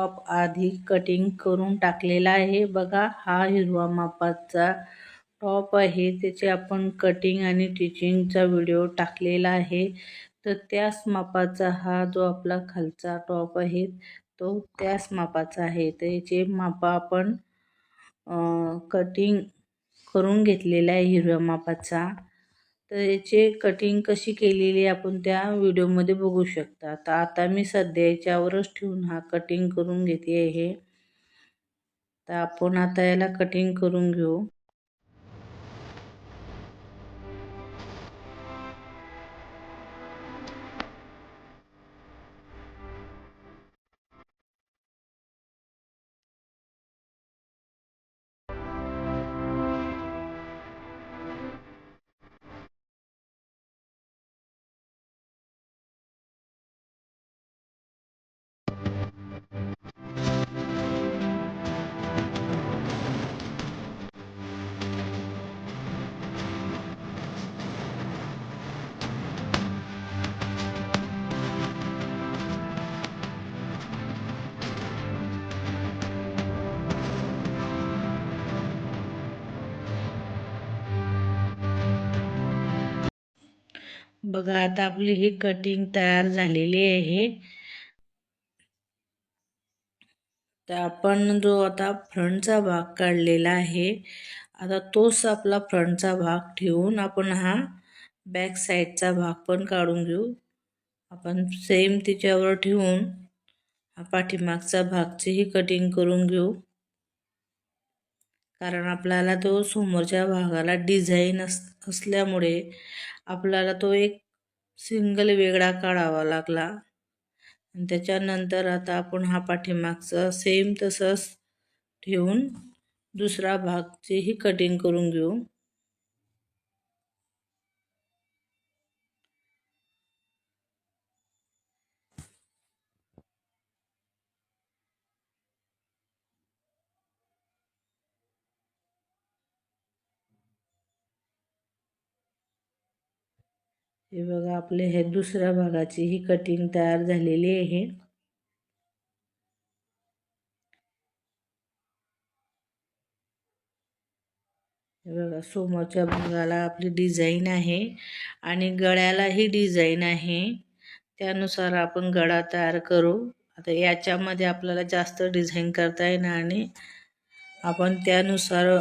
Top आधी cutting करून टाकलेला आहे. बघा हा हिरवा मापाचा टॉप आहे. त्याचे आपण कटिंग आणि टिचिंगचा व्हिडिओ टाकलेला आहे. तर त्याच मापाचा हा जो आपला खालचा टॉप आहे तो त्याच मापाचा आहे. तर याचे माप आपण कटिंग करून घेतलेला आहे हिरव्या मापाचा. तर याचे कटिंग कशी केलेली आपण त्या व्हिडिओमध्ये बघू शकता. तर आता मी सध्या याच्यावरच ठेवून हा कटिंग करून घेते आहे तर आपण आता याला कटिंग करून घेऊ. बघा आता आपली ही कटिंग तयार झालेली आहे. तर आपण जो आता फ्रंटचा भाग काढलेला आहे आता तोच आपला फ्रंटचा भाग ठेवून आपण हा बॅक साईडचा भाग पण काढून घेऊ. आपण सेम तिच्यावर ठेवून हा पाठीमागचा भागचीही कटिंग करून घेऊ. कारण आपल्याला तो समोरच्या भागाला डिझाईन अस असल्यामुळे आपल्याला तो एक सिंगल वेगळा काढावा लागला. आणि त्याच्यानंतर आता आपण हा पाठीमागचा सेम तसंच ठेवून दुसरा भागचीही कटिंग करून घेऊ. हे बघा आपले हे दुसऱ्या भागाची ही कटिंग तयार झालेली आहे. हे बघा समोरच्या भागाला आपली डिझाईन आहे आणि गळ्यालाही डिझाईन आहे. त्यानुसार आपण गळा तयार करू. आता याच्यामध्ये आपल्याला जास्त डिझाईन करता येणार आणि आपण त्यानुसार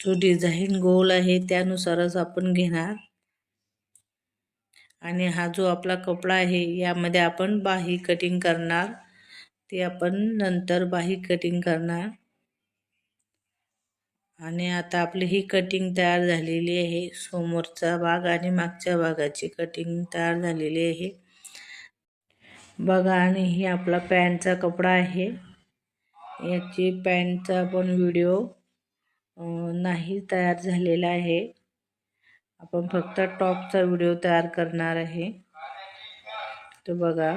जो डिझाईन गोल आहे त्यानुसारच आपण घेणार. आणि हा जो आपला कपडा आहे यामध्ये आपण बाही कटिंग करणार. ते आपण नंतर बाही कटिंग करणार. आणि आता आपली ही कटिंग तयार झालेली आहे. समोरचा भाग आणि मागच्या भागाची कटिंग तयार झालेली आहे. बघा आणि ही आपला पॅन्टचा कपडा आहे. याची पॅन्टचा पण व्हिडिओ नाही तयार झालेला आहे. आपण फक्त टॉपचा व्हिडिओ तयार करणार आहे. तो बघा.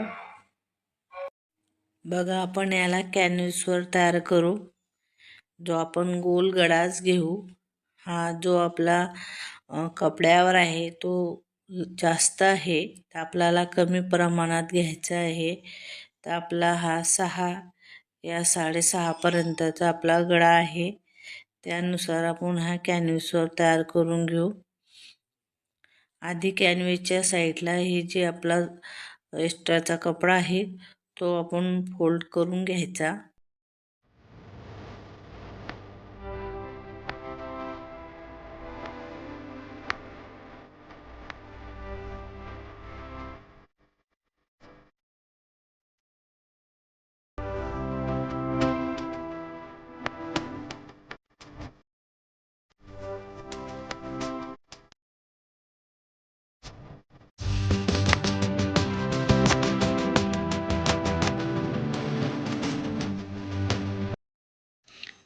बघा आपण याला कॅनव्हसवर तयार करू. जो आपण गोल गडाच घेऊ हा जो आपला कपड्यावर आहे तो जास्त आहे तर आपल्याला कमी प्रमाणात घ्यायचा आहे. तर आपला हा सहा या साडेसहापर्यंतचा आपला गळा आहे. त्यानुसार आपण हा कॅनव्हसवर तयार करून घेऊ. आधी कॅनव्हेसच्या साईडला हे जे आपला एक्स्ट्राचा कपडा आहे तो आपण फोल्ड करून घ्यायचा.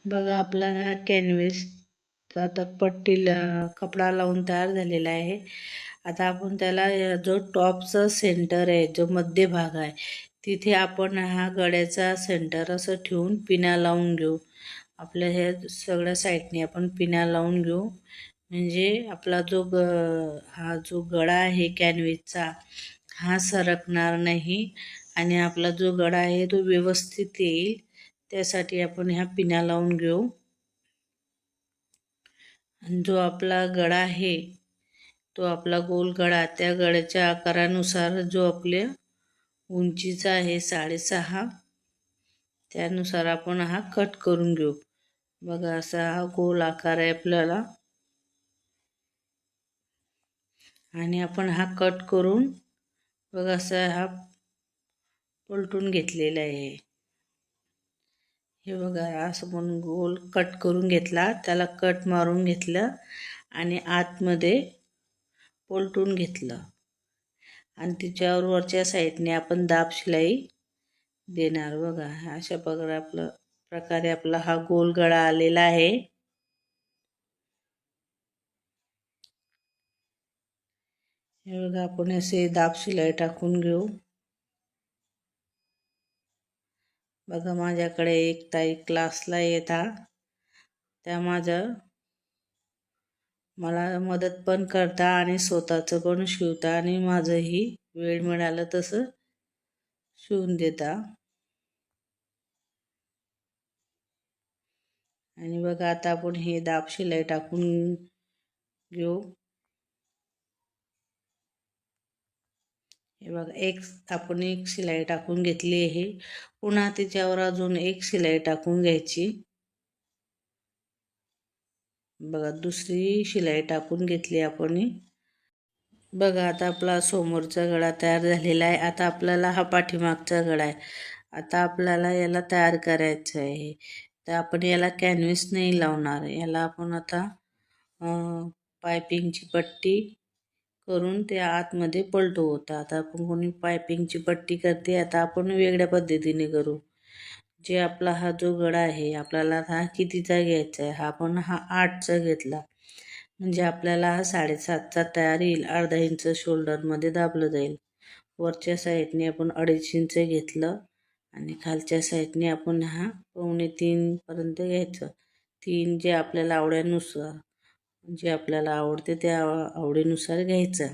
बघा आपला हा कॅनव्हेस आता पट्टीला कपडा लावून तयार झालेला आहे. आता आपण त्याला जो टॉपचा सेंटर आहे जो मध्यभाग आहे तिथे आपण हा गड्याचा सेंटर असं ठेवून पिण्या लावून घेऊ. आपल्या ह्या सगळ्या साईडने आपण पिण्या लावून घेऊ. म्हणजे आपला जो ग हा जो गळा आहे कॅनव्हेसचा हा सरकणार नाही. आणि आपला जो गळा आहे तो व्यवस्थित येईल. त्यासाठी आपण ह्या पिण्या लावून घेऊ. आणि जो आपला गळा आहे तो आपला गोल गळा त्या गळ्याच्या आकारानुसार जो आपल्या उंचीचा आहे साडेसहा त्यानुसार आपण हा कट करून घेऊ. बघा असा हा गोल आकार आहे आपल्याला. आणि आपण हा कट करून बघा असा हा पलटून घेतलेला आहे. हे बघा असं म्हणून गोल कट करून घेतला. त्याला कट मारून घेतलं आणि आतमध्ये पलटून घेतलं. आणि तिच्यावर वरच्या साईडने आपण दाब शिलाई देणार. बघा अशा प्रकारे आपलं प्रकारे आपला हा गोल गळा आलेला आहे. हे बघा आपण असे दाब शिलाई टाकून घेऊ. बघा माझ्याकडे एक ताई क्लासला येता त्या माझं मला मदत पण करता आणि स्वतःचं पण शिवता आणि माझंही वेळ मिळालं तसं शिवून देता. आणि बघा आता आपण हे दाब शिलाई टाकून घेऊ. हे बघा एक आपण एक शिलाई टाकून घेतली आहे. पुन्हा त्याच्यावर अजून एक शिलाई टाकून घ्यायची. बघा दुसरी शिलाई टाकून घेतली आपण. बघा आता आपला समोरचा गळा तयार झालेला आहे. आता आपल्याला हा पाठीमागचा गळा आहे. आता आपल्याला याला तयार करायचं आहे. तर आपण याला कॅनव्हिस नाही लावणार. याला आपण आता पायपिंगची पट्टी करून ते आतमध्ये पलटवतो आता आपण कोणी पायपिंगची पट्टी करते आता आपण वेगळ्या पद्धतीने करू. जे आपला हा जो गळा आहे आपल्याला हा कितीचा घ्यायचा आहे हा आपण हा आठचा घेतला. म्हणजे आपल्याला हा साडेसातचा तयार येईल अर्धा इंच शोल्डरमध्ये दाबलं जाईल. वरच्या साईडने आपण अडीच इंच घेतलं आणि खालच्या साईडने आपण हा पावणे तीनपर्यंत घ्यायचं. तीन जे आपल्याला आवड्यानुसार जे आपल्याला आवडते त्या आवडीनुसार घ्यायचं.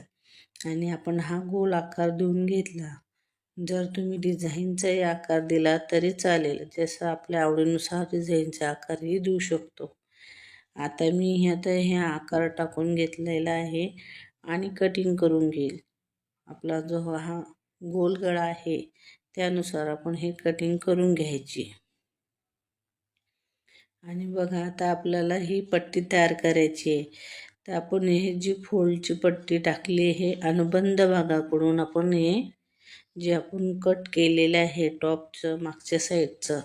आणि आपण हा गोल आकार देऊन घेतला. जर तुम्ही डिझाईनचाही आकार दिला तरी चालेल. जसं आपल्या आवडीनुसार डिझाईनचा आकारही देऊ शकतो. आता मी ह्यात हे आकार टाकून घेतलेला आहे आणि कटिंग करून घेईल. आपला जो हा गोल गळा आहे त्यानुसार आपण हे कटिंग करून घ्यायची. आणि बघा आता आपल्याला ही पट्टी तयार करायची आहे. तर आपण हे जी फोल्डची पट्टी टाकली आहे अनुबंध भागाकडून आपण हे जे आपण कट केलेलं आहे टॉपचं मागच्या साईडचं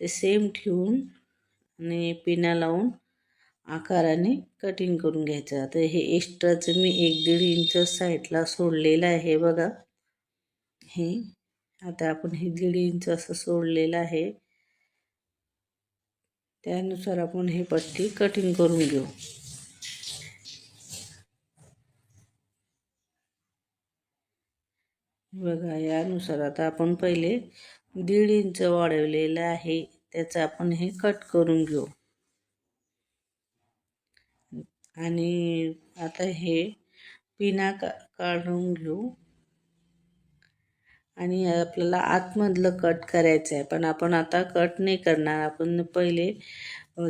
ते सेम ठेवून आणि पिना लावून आकाराने कटिंग करून घ्यायचं. आता हे एक्स्ट्राचं मी एक दीड इंच साईडला सोडलेलं आहे बघा. हे आता आपण हे दीड इंच असं सोडलेलं आहे. त्यानुसार आपण हे पट्टी कटिंग करून घेऊ. बघा यानुसार आता आपण पहिले दीड इंच वाढवलेलं आहे. त्याचं आपण हे कट करून घेऊ. आणि आता हे पिना का काढून घेऊ. आणि आपल्याला आतमधलं कट करायचं आहे पण आपण आता कट नाही करणार. आपण पहिले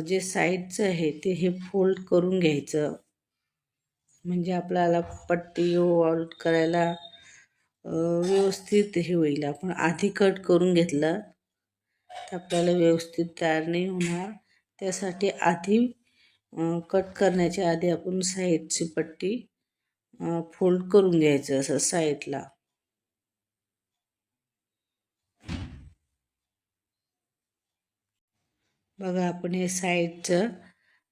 जे साईडचं आहे ते हे फोल्ड करून घ्यायचं. म्हणजे आपल्याला पट्टी वॉल्ट करायला व्यवस्थित हे होईल. आपण आधी कट करून घेतलं तर आपल्याला व्यवस्थित तयार नाही होणार. त्यासाठी आधी कट करण्याच्या आधी आपण साईडची पट्टी फोल्ड करून घ्यायचं असं साईडला बघा आपण हे साईडचं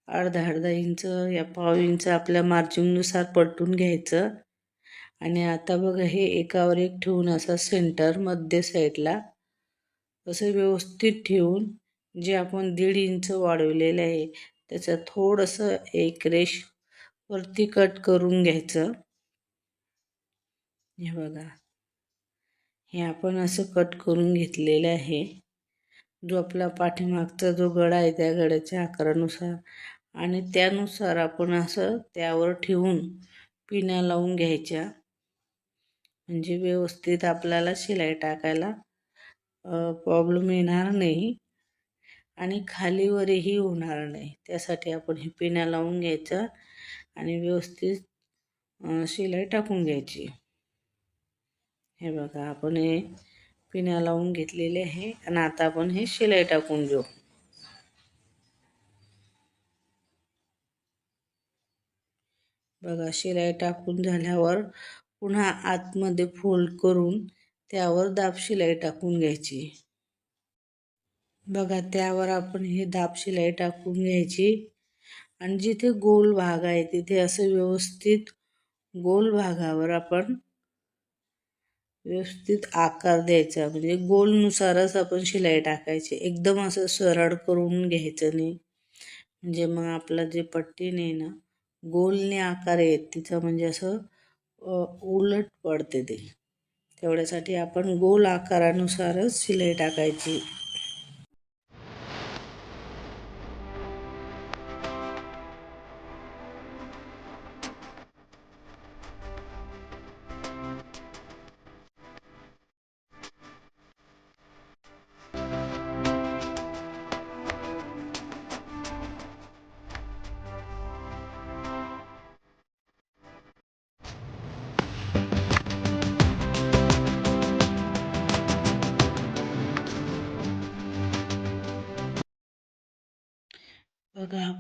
अर्धा अर्धा इंच या पाव इंच आपल्या मार्जिननुसार पलटून घ्यायचं. आणि आता बघा हे एकावर एक ठेवून असं सेंटर मध्य साईडला असं व्यवस्थित ठेवून जे आपण दीड इंच वाढवलेलं आहे त्याचं थोडंसं एक रेश वरती कट करून घ्यायचं. हे बघा हे आपण असं कट करून घेतलेलं आहे. जो आपला पाठीमागचा जो गळा आहे त्या गळ्याच्या आकारानुसार आणि त्यानुसार आपण असं त्यावर ठेवून पिण्या लावून घ्यायच्या. म्हणजे व्यवस्थित आपल्याला शिलाई टाकायला प्रॉब्लेम येणार नाही आणि खालीवरही होणार नाही. त्यासाठी आपण हे पिण्या लावून घ्यायचं आणि व्यवस्थित शिलाई टाकून घ्यायची. हे बघा आपण हे पिण्या लावून घेतलेले आहे. आणि आता आपण हे शिलाई टाकून घेऊ. बघा शिलाई टाकून झाल्यावर पुन्हा आतमध्ये फोल्ड करून त्यावर दाब शिलाई टाकून घ्यायची. बघा त्यावर आपण हे दाब शिलाई टाकून घ्यायची. आणि जिथे गोल भाग आहे तिथे असं व्यवस्थित गोल भागावर आपण व्यवस्थित आकार द्यायचा. म्हणजे गोलनुसारच आपण शिलाई टाकायची. एकदम असं सरळ करून घ्यायचं नाही. म्हणजे मग आपला जे पट्टी नाही ना गोलने आकार येत तिचा म्हणजे असं उलट पडते ते. तेवढ्यासाठी आपण गोल आकारानुसारच शिलाई टाकायची.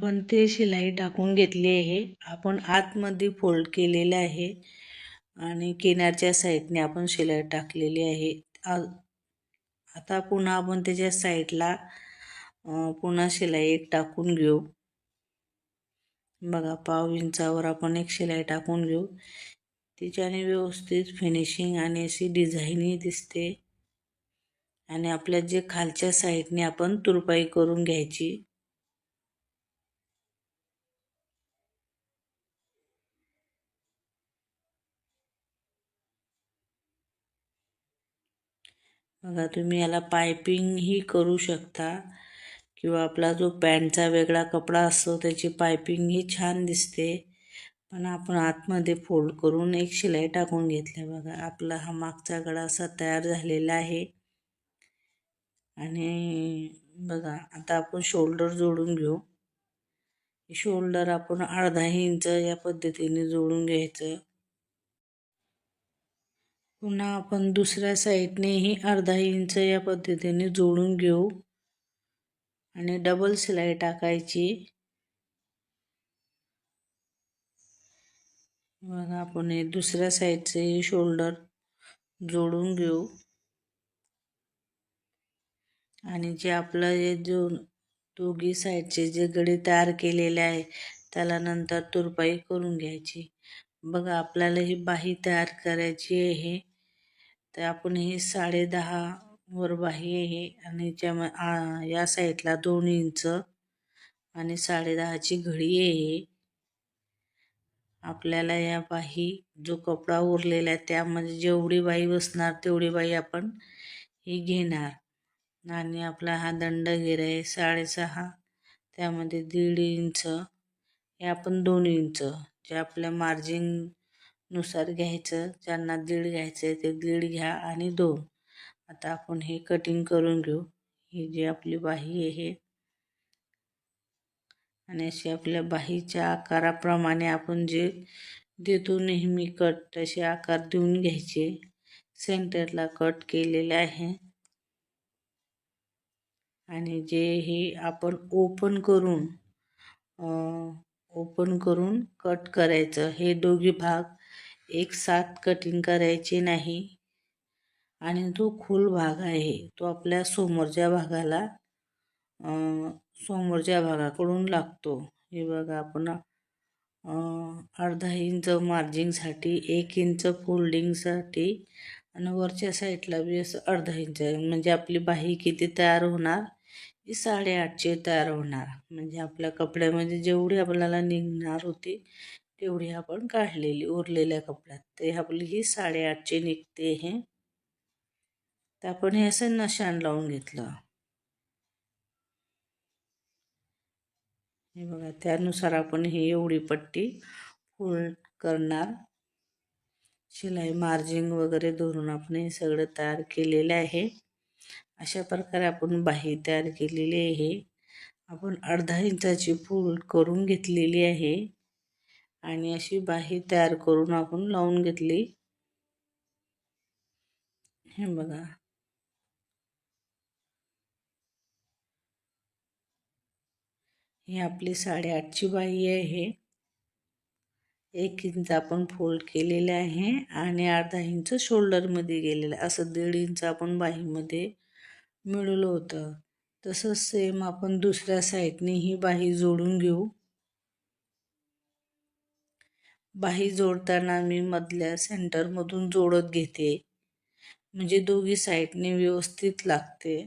आपण ते शिलाई टाकून घेतली आहे. आपण आतमध्ये फोल्ड केलेलं आहे आणि किनारच्या साईडने आपण शिलाई टाकलेली आहे. आता पुन्हा आपण त्याच्या साईडला पुन्हा शिलाई एक टाकून घेऊ. बघा पाव इंचावर आपण एक शिलाई टाकून घेऊ. तिच्याने व्यवस्थित फिनिशिंग आणि अशी डिझाईनही दिसते. आणि आपल्या जे खालच्या साईडने आपण तुरपाई करून घ्यायची. बघा तुम्ही याला पायपिंगही करू शकता. किंवा आपला जो पॅन्टचा वेगळा कपडा असतो त्याची पायपिंगही छान दिसते. पण आपण आतमध्ये फोल्ड करून एक शिलाई टाकून घेतल्या बघा आपला हा मागचा गळा असा तयार झालेला आहे. आणि बघा आता आपण शोल्डर जोडून घेऊ. शोल्डर आपण अर्धा इंच या पद्धतीने जोडून घ्यायचं. पुन्हा आपण दुसऱ्या साईडनेही अर्धा इंच या पद्धतीने जोडून घेऊ. आणि डबल सिलाई टाकायची. बघा आपण हे दुसऱ्या साईडचे शोल्डर जोडून घेऊ. आणि जे आपलं हे जो दोघी साईडचे जे गडे तयार केलेले आहे त्याला नंतर तुरपाई करून घ्यायची. बघा आपल्याला ही बाही तयार करायची आहे. तर आपण हे साडेदहा वर बाही आहे आणि ज्या या साईडला दोन इंच आणि साडेदहाची घडी आहे. आपल्याला या बाही जो कपडा उरलेला आहे त्यामध्ये जेवढी बाई बसणार तेवढी बाई आपण ही घेणार. आणि आपला हा दंड घेर आहे साडेसहा त्यामध्ये दीड इंच हे आपण दोन इंच जे आपल्या मार्जिन नुसार घ्यायचं ज्यांना दीड घ्यायचं आहे ते दीड घ्या आणि दोन. आता आपण हे कटिंग करून घेऊ. ही जी आपली बाही आहे आणि अशी आपल्या बाहीच्या आकाराप्रमाणे आपण जे देतो नेहमी कट तसे आकार देऊन घ्यायचे. सेंटरला कट केलेले आहे. आणि जे हे आपण ओपन करून ओपन करून कट करायचं. हे दोघी भाग एक साथ कटिंग करायची नाही. आणि जो खोल भाग आहे तो आपल्या समोरच्या भागाला समोरच्या भागाकडून लागतो. हे बघा आपण अर्धा इंच मार्जिंगसाठी एक इंच फोल्डिंगसाठी आणि वरच्या साईडला बी असं अर्धा इंच म्हणजे आपली बाही किती तयार होणार? ही साडेआठशे तयार होणार. म्हणजे आपल्या कपड्यामध्ये जेवढी आपल्याला निघणार होती तेवढी आपण काढलेली उरलेल्या कपड्यात. ते आपली ही साडेआठची निघते हे. तर आपण हे असं नशान लावून घेतलं. हे बघा त्यानुसार आपण ही एवढी पट्टी फुल करणार. शिलाई मार्जिंग वगैरे धरून आपण हे सगळं तयार केलेलं आहे. अशा प्रकारे आपण बाही तयार केलेली आहे. आपण अर्धा इंचाची फूल करून घेतलेली आहे. आणि अशी बाही तयार करून आपण लावून घेतली. हे बघा. ही आपली साडेआठची बाही आहे. एक इंच आपण फोल्ड केलेले आहे आणि अर्धा इंच शोल्डरमध्ये गेलेलं आहे. असं दीड इंच आपण बाहीमध्ये मिळवलं होतं. तसंच सेम आपण दुसऱ्या साईडने ही बाही जोडून घेऊ. बाही जोडताना मी मधल्या सेंटरमधून जोडत घेते. म्हणजे दोघी साईडने व्यवस्थित लागते.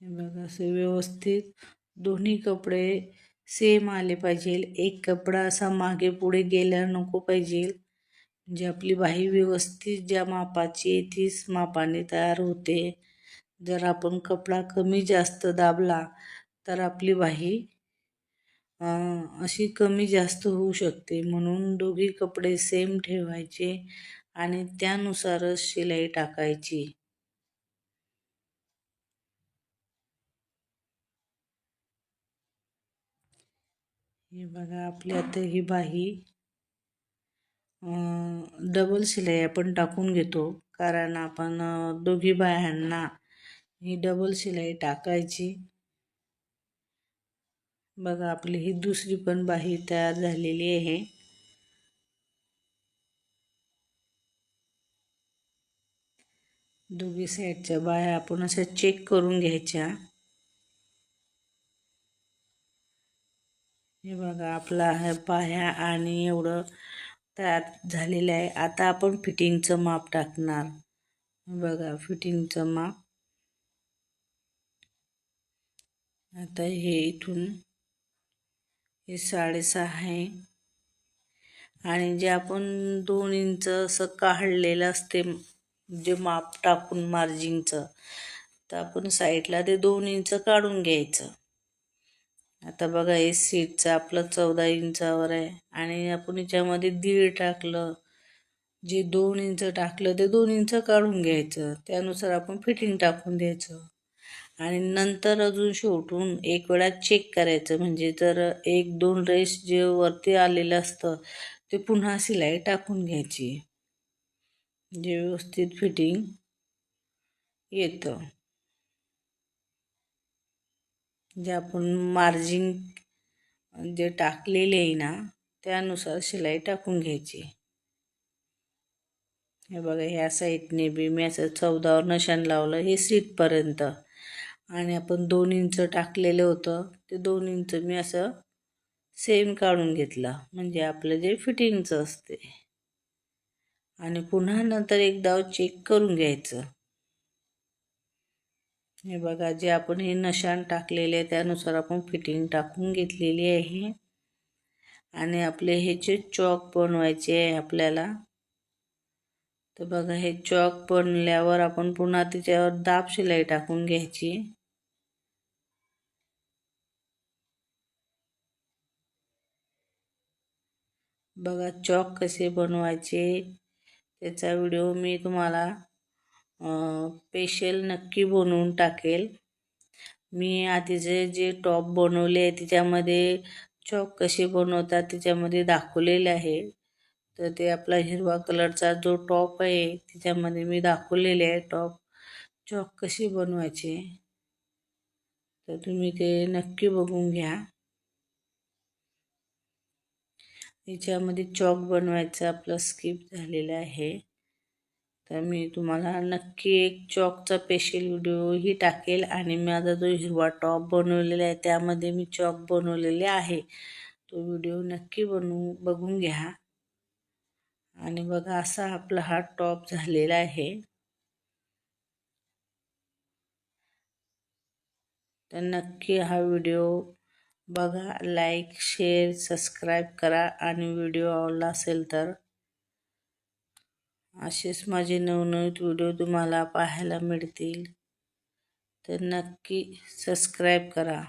बघा असे व्यवस्थित दोन्ही कपडे सेम आले पाहिजे. एक कपडा असा मागे पुढे गेला नको पाहिजे. म्हणजे आपली बाही व्यवस्थित ज्या मापाची आहे तीच मापाने तयार होते. जर आपण कपडा कमी जास्त दाबला तर आपली वाही अशी कमी जास्त होऊ शकते. म्हणून दोघी कपडे सेम ठेवायचे आणि त्यानुसारच शिलाई टाकायची. हे बघा आपली आता ही बाही डबल शिलाई आपण टाकून घेतो. कारण आपण दोघी बायांना ही डबल शिलाई टाकायची. बघा आपली ही दुसरी पण बाही तयार झालेली आहे. दोघी साईडच्या बाया आपण अशा चेक करून घ्यायच्या. हे बघा आपला ह्या पाया आणि एवढं तयार झालेलं आहे. आता आपण फिटिंगचं माप टाकणार. बघा फिटिंगचं माप. आता हे इथून हे साडेसहा आहे. आणि जे आपण दोन इंच असं काढलेलं असते जे माप टाकून मार्जिंगचं तर आपण साईडला ते दोन इंच काढून घ्यायचं. आता बघा हे सीटचं आपलं चौदा इंचावर आहे. आणि आपण याच्यामध्ये दीड टाकलं जे दोन इंच टाकलं ते दोन इंच काढून घ्यायचं. त्यानुसार आपण फिटिंग टाकून द्यायचं. आणि नंतर अजून शेवटून एक वेळा चेक करायचं. म्हणजे जर एक दोन रेस जे वरती आलेलं असतं ते पुन्हा शिलाई टाकून घ्यायची. जे व्यवस्थित फिटिंग येतं. जे आपण मार्जिंग जे टाकलेले आहे ना त्यानुसार शिलाई टाकून घ्यायची. हे बघा ह्या साईडने बी मी असं चौदावर नशान लावलं हे सीटपर्यंत आणि आपण दोन इंच टाकलेलं होतं. ते दोन इंच मी असं सेम काढून घेतलं. म्हणजे आपलं जे फिटिंगचं असते. आणि पुन्हा नंतर एकदा चेक करून घ्यायचं. हे बघा जे आपण हे नशान टाकलेले आहे त्यानुसार आपण फिटिंग टाकून घेतलेली आहे. आणि आपले ह्याचे चॉक बनवायचे आहे आपल्याला तर बघा हे चॉक बनल्यावर आपण पुन्हा त्याच्यावर दाब शिलाई टाकून घ्यायची. बघा चॉक कसे बनवायचे त्याचा व्हिडिओ मी तुम्हाला स्पेशल नक्की बनवून टाकेल. मी आधीचे जे टॉप बनवले आहे त्याच्यामध्ये चॉक कसे बनवतात त्याच्यामध्ये दाखवलेले आहे. तर ते आपला हिरवा कलरचा जो टॉप आहे त्याच्यामध्ये मी दाखवलेले आहे टॉप चॉक कसे बनवायचे तर तुम्ही ते नक्की बघून घ्या. याच्यामध्ये चॉक बनवायचं आपलं स्किप झालेलं आहे. तर मी तुम्हाला नक्की एक चॉकचा स्पेशल व्हिडिओही टाकेल आणि माझा जो हिरवा टॉप बनवलेला आहे त्यामध्ये मी चॉक बनवलेले आहे. तो व्हिडिओ नक्की बनवू बघून घ्या. आणि बघा असा आपला हा टॉप झालेला आहे. तर नक्की हा व्हिडिओ बघा लाईक शेअर सबस्क्राईब करा आणि व्हिडिओ आवडला असेल तर. असेच माझे नवनवीन व्हिडिओ तुम्हाला पाहायला मिळतील. तर नक्की सबस्क्राईब करा.